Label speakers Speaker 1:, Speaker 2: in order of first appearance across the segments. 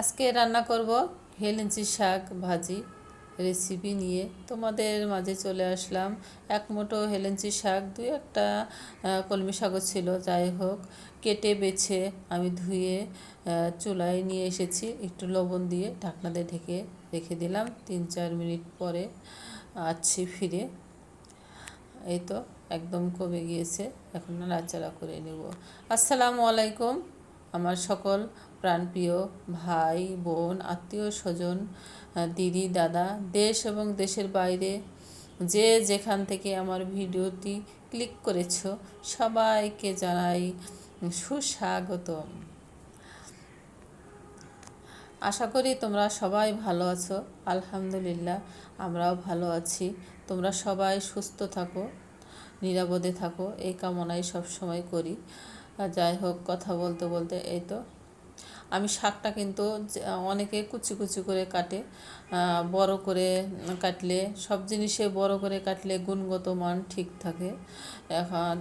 Speaker 1: আজকে রান্না করব হেলেঞ্চি শাক ভাজি রেসিপি নিয়ে। তোমাদের মাঝে চলে আসলাম। এক মুঠো হেলেঞ্চি শাক, দুই একটা কলমি শাকও ছিল, যাই হোক। কেটে, বেছে আমি ধুয়ে চুলায় নিয়ে এসেছি। একটু লবণ দিয়ে ঢাকনা দিয়ে ঢেকে রেখে দিলাম। তিন চার মিনিট পরে আসছি ফিরে। এই তো একদম কমে গিয়েছে। এখন নাড়াচাড়া করে নেব। আসসালামু আলাইকুম, আমার সকল প্রাণপ্রিয় ভাই, বোন, আত্মীয় স্বজন দিদি, দাদা, দেশ এবং দেশের বাইরে যে যেখান থেকে আমার ভিডিওটি ক্লিক করেছ, সবাইকে জানাই সুস্বাগতম। আশা করি তোমরা সবাই ভালো আছো, আলহামদুলিল্লাহ, আমরাও ভালো আছি। তোমরা সবাই সুস্থ থাকো, নিরাপদে থাকো, এই কামনাই সব সময় করি যাই হোক, কথা বলতে বলতে এই তো আমি শাকটা কিন্তু অনেকে কুচি কুচি করে কাটে বড় করে কাটলে, সব জিনিসে বড় করে কাটলে গুণগত মান ঠিক থাকে।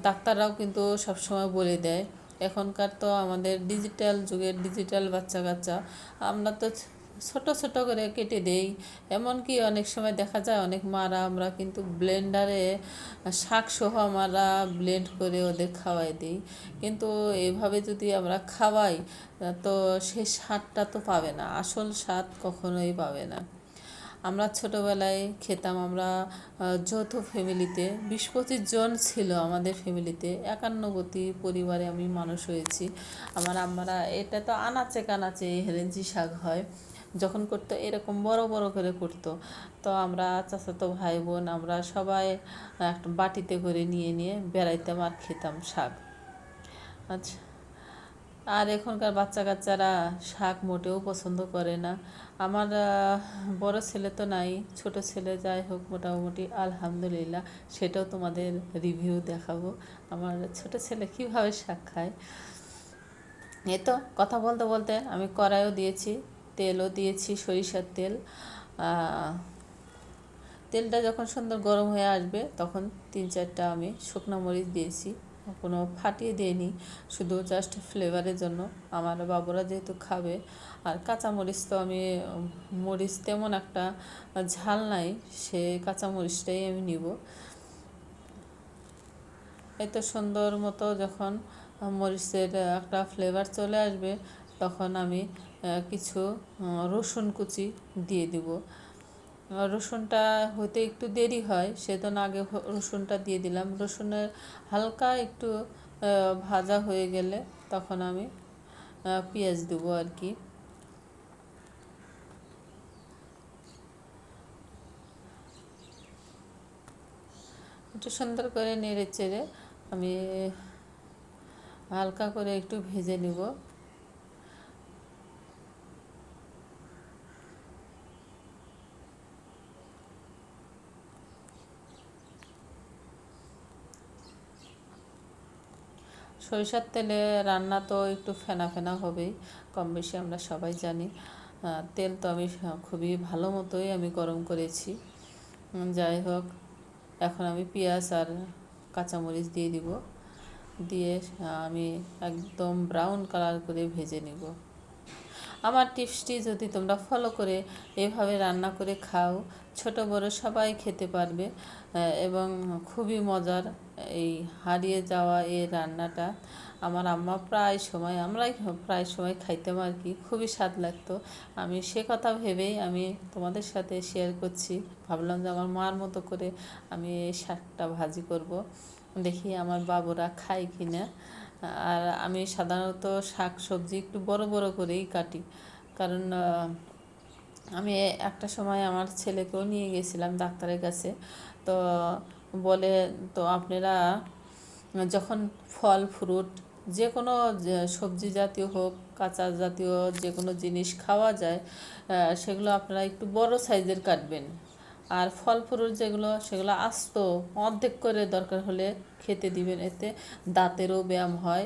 Speaker 1: ডাক্তাররাও কিন্তু সবসময় বলে দেয়, এখনকার তো আমাদের ডিজিটাল যুগের ডিজিটাল বাচ্চা কাচ্চা, আমরা তো ছোট ছোট করে কেটে দেই। এমনকি অনেক সময় দেখা যায় অনেক মারা আমরা কিন্তু ব্লেন্ডারে শাক সহ আমরা ব্লেন্ড করে ওদের খাওয়াই দিই। কিন্তু এভাবে যদি আমরা খাওয়াই, তো সেই স্বাদটা তো পাবে না, আসল স্বাদ কখনোই পাবে না। আমরা ছোটোবেলায় খেতাম আমরা যৌথ ফ্যামিলিতে বিশ পঁচিশ জন ছিল আমাদের ফ্যামিলিতে একান্নবর্তী পরিবারে আমি মানুষ হয়েছি। আমার আমরা এটা তো আনাচে কানাচে হেলেঞ্চি শাক হয়। যখন করতো, এরকম বড় বড় করে করতো। তো আমরা চাচাতো ভাই বোন আমরা সবাই একটা বাটিতে করে নিয়ে নিয়ে বেড়াইতাম আর খেতাম শাক। আচ্ছা। আর এখনকার বাচ্চা কাচ্চারা শাক মোটেও পছন্দ করে না। আমার বড় ছেলে তো নাই, ছোট ছেলে যাই হোক, মোটামুটি আলহামদুলিল্লাহ, সেটাও তোমাদের রিভিউ দেখাবো। আমার ছোট ছেলে কীভাবে শাক খায়? এ তো কথা বলতে বলতে আমি কড়াইও দিয়েছি। তেলও দিয়েছি, সরিষার তেল। তেলটা যখন সুন্দর গরম হয়ে আসবে, তখন তিন চারটা আমি শুকনো মরিচ দিয়েছি। কোনো ফাটিয়ে দিইনি, শুধু জাস্ট ফ্লেভারের জন্য। আমার বাবুরা যেহেতু খাবে, আর কাঁচা মরিচ তো আমি, মরিচ তেমন একটা ঝাল নাই, সে কাঁচা মরিচটাই আমি নিব। এই তো সুন্দর মতো যখন মরিচের একটা ফ্লেভার চলে আসবে, তখন আমি কিছু রসুন কুচি দিয়ে দিব। রসুনটা হতে একটু দেরি হয়, সেজন্য আগে রসুনটা দিয়ে দিলাম। রসুনের হালকা একটু ভাজা হয়ে গেলে তখন আমি পেঁয়াজ দেবো আর কি। একটু সুন্দর করে নেড়ে চেড়ে আমি হালকা করে একটু ভেজে নিব। সরিষার তেলে রান্না তো একটু ফেনা ফেনা হবেই, কম বেশি আমরা সবাই জানি। তেল তো আমি খুবই ভালো মতোই আমি গরম করেছি। যাই হোক, এখন আমি পেঁয়াজ আর কাঁচামরিচ দিয়ে দিব। দিয়ে আমি একদম ব্রাউন কালার করে ভেজে নিব। আমার টিপসটি যদি তোমরা ফলো করে এভাবে রান্না করে খাও, ছোট বড় সবাই খেতে পারবে। এবং খুবই মজার। এই হারিয়ে যাওয়া এই রান্নাটা আমার আম্মা প্রায় সময়, আমরাই প্রায় সময় খাইতাম আর কি, খুবই স্বাদ লাগতো। আমি সে কথা ভেবেই আমি তোমাদের সাথে শেয়ার করছি। ভাবলাম যে আমার মার মতো করে আমি এই শাকটা ভাজি করব। দেখি আমার বাবুরা খায় কি না আর আমি সাধারণত শাক সবজি একটু বড় বড় করেই কাটি। কারণ আমি একটা সময় আমার ছেলেকেও নিয়ে গেছিলাম ডাক্তারের কাছে। তো বলে, তো আপনারা যখন ফল ফ্রুট যে কোনো সবজি জাতীয় হোক, কাঁচা জাতীয় যে কোনো জিনিস খাওয়া যায় সেগুলো আপনারা একটু বড় সাইজের কাটবেন। আর ফল ফ্রুট যেগুলো, সেগুলো আস্ত অর্ধেক করে দরকার হলে খেতে দিবেন। এতে দাঁতেরও ব্যায়াম হয়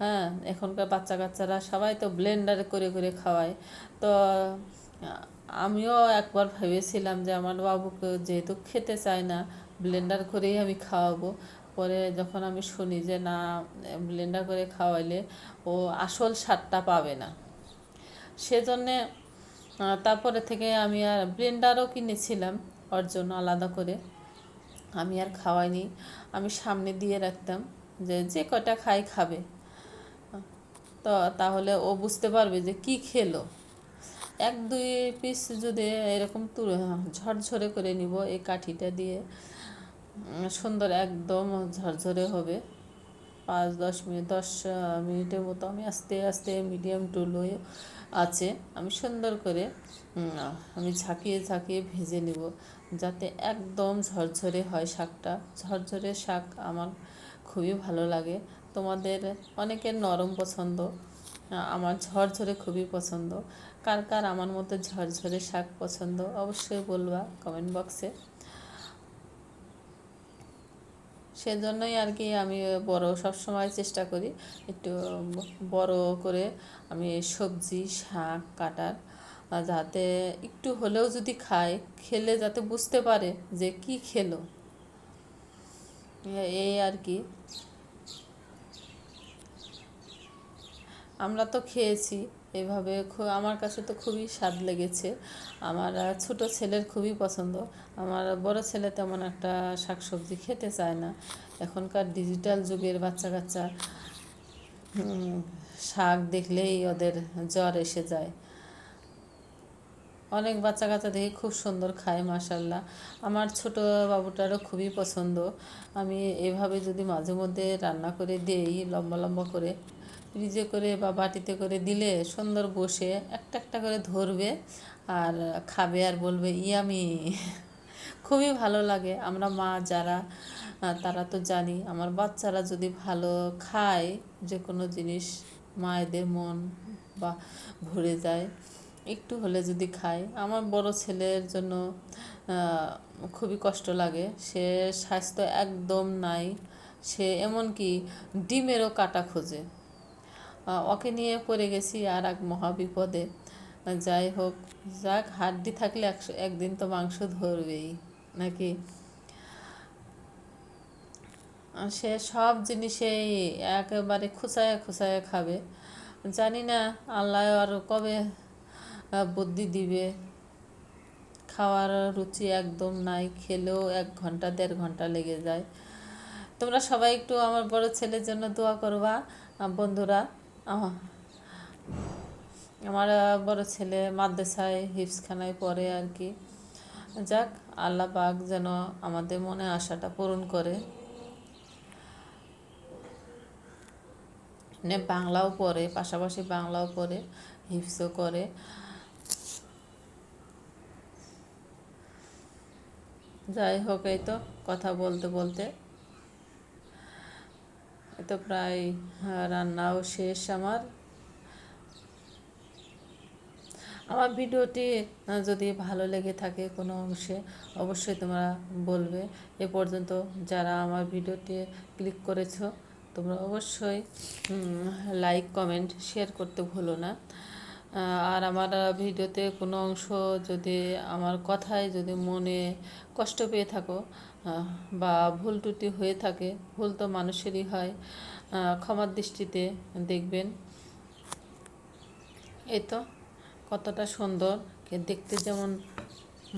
Speaker 1: হ্যাঁ এখনকার বাচ্চা কাচ্চারা সবাই তো ব্লেন্ডারে করে করে খাওয়ায়। তো, আমিও একবার ভেবেছিলাম যে আমার বাবুকে যেহেতু খেতে চায় না ব্লেন্ডার করেই আমি খাওয়াবো। পরে যখন আমি শুনি যে না ব্লেন্ডার করে খাওয়াইলে ও আসল স্বাদটা পাবে না। সেজন্যে তারপরে থেকে আমি আর ব্লেন্ডারও কিনেছিলাম ওর জন্য আলাদা করে। আমি আর খাওয়াইনি। আমি সামনে দিয়ে রাখতাম যে যে কটা খাই খাবে। তো তাহলে ও বুঝতে পারবে যে কি খেলো। এক দুই পিস যদি এরকম তুলে ঝরঝরে করে নিব এই কাঠিটা দিয়ে। সুন্দর একদম ঝরঝরে হবে। পাঁচ, দশ মিনিট, দশ মিনিটের মতো আমি আস্তে আস্তে মিডিয়াম টু লো আছে। আমি সুন্দর করে আমি ঝাঁকিয়ে ঝাঁকিয়ে ভেজে নিব যাতে একদম ঝরঝরে হয় শাকটা। ঝরঝরে শাক আমার খুবই ভালো লাগে। তোমাদের অনেকের নরম পছন্দ, আমার ঝরঝরে খুবই পছন্দ। কার কার আমার মতো ঝরঝরে শাক পছন্দ অবশ্যই বলবা কমেন্ট বক্সে। সেজন্যই আর কি আমি বড় সব সময় চেষ্টা করি একটু বড় করে আমি সবজি, শাক কাটার যাতে একটু হলেও যদি খায় খেলে যাতে বুঝতে পারে যে কি খেলো। এই আর কি। আমরা তো খেয়েছি। এভাবে আমার কাছে তো খুবই স্বাদ লেগেছে। আমার ছোট ছেলের খুবই পছন্দ। আমার বড় ছেলে তেমন একটা শাকসবজি খেতে চায় না। এখনকার ডিজিটাল যুগের বাচ্চা কাচ্চা শাক দেখলেই ওদের জ্বর এসে যায়। অনেক বাচ্চা কাচ্চা দেখে খুব সুন্দর খায় মাসাল্লাহ আমার ছোট বাবুটারও খুবই পছন্দ। আমি এভাবে যদি মাঝে মধ্যে রান্না করে দেই, লম্বা লম্বা করে ফ্রিজে করে বা বাটিতে করে দিলে সুন্দর বসে একটা একটা করে ধরবে আর খাবে আর বলবে ইয়ামি খুবই ভালো লাগে। আমরা মা যারা তারা তো জানি, আমার বাচ্চারা যদি ভালো খায় যে কোনো জিনিস, মায়েদের মন বা ভরে যায়, একটু হলে যদি খায়। আমার বড় ছেলের জন্য খুবই কষ্ট লাগে। সে স্বাস্থ্য একদম নাই। সে এমনকি ডিমেরও কাটা খোঁজে। ওকে নিয়ে পড়ে গেছি আর এক মহাবিপদে। যাই হোক, যাক, হাড্ডি থাকলে একদিন তো মাংস ধরবেই, নাকি? সে সব জিনিসেই একেবারে খুচায় খুচায় খাবে। জানি না, আল্লাহ আর কবে বুদ্ধি দিবে। খাওয়ার রুচি একদম নাই, খেলেও এক ঘণ্টা, দেড় ঘণ্টা লেগে যায়। তোমরা সবাই একটু আমার বড় ছেলের জন্য দোয়া করবা বন্ধুরা। আমার বড় ছেলে মাদ্রাসায় হিফসখানায় পড়ে আর কি। যাক, আল্লাহ পাক যেন আমাদের মনে আশাটা পূরণ করে। মানে বাংলাও পড়ে, পাশাপাশি বাংলাও পড়ে হিফসও করে। যাই হোক, এই তো কথা বলতে বলতে তো প্রায় রান্নাও শেষ আমার। আমার ভিডিওটি যদি ভালো লেগে থাকে কোনো অংশে, অবশ্যই তোমরা বলবে। এ পর্যন্ত যারা আমার ভিডিওটি ক্লিক করেছ, তোমরা অবশ্যই লাইক, কমেন্ট, শেয়ার করতে ভুলো না। আর আমার ভিডিওতে কোনো অংশ যদি আমার কথায় যদি মনে কষ্ট পেয়ে থাকো বা ভুল ত্রুটি হয়ে থাকে, ভুল তো মানুষেরই হয় ক্ষমার দৃষ্টিতে দেখবেন। এই তো, কতটা সুন্দর দেখতে যেমন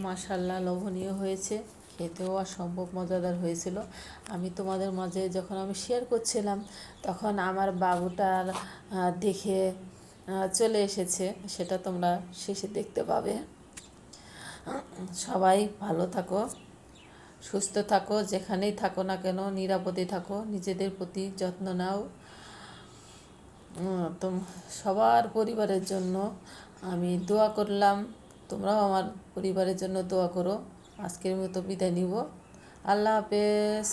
Speaker 1: মাশাল্লাহ লোভনীয় হয়েছে, খেতেও অসম্ভব মজাদার হয়েছিল। আমি তোমাদের মাঝে যখন আমি শেয়ার করছিলাম, তখন আমার বাবুটার দেখে চলে এসেছে, সেটা তোমরা শেষে দেখতে পাবে। সবাই ভালো থাকো, সুস্থ থাকো, যেখানেই থাকো না কেন, নিরাপদে থাকো, নিজেদের প্রতি যত্ন নাও। তোম, সবার পরিবারের জন্য আমি দোয়া করলাম, তোমরাও আমার পরিবারের জন্য দোয়া করো, আজকের মতো বিদায় নিব। আল্লাহ হাফেজ।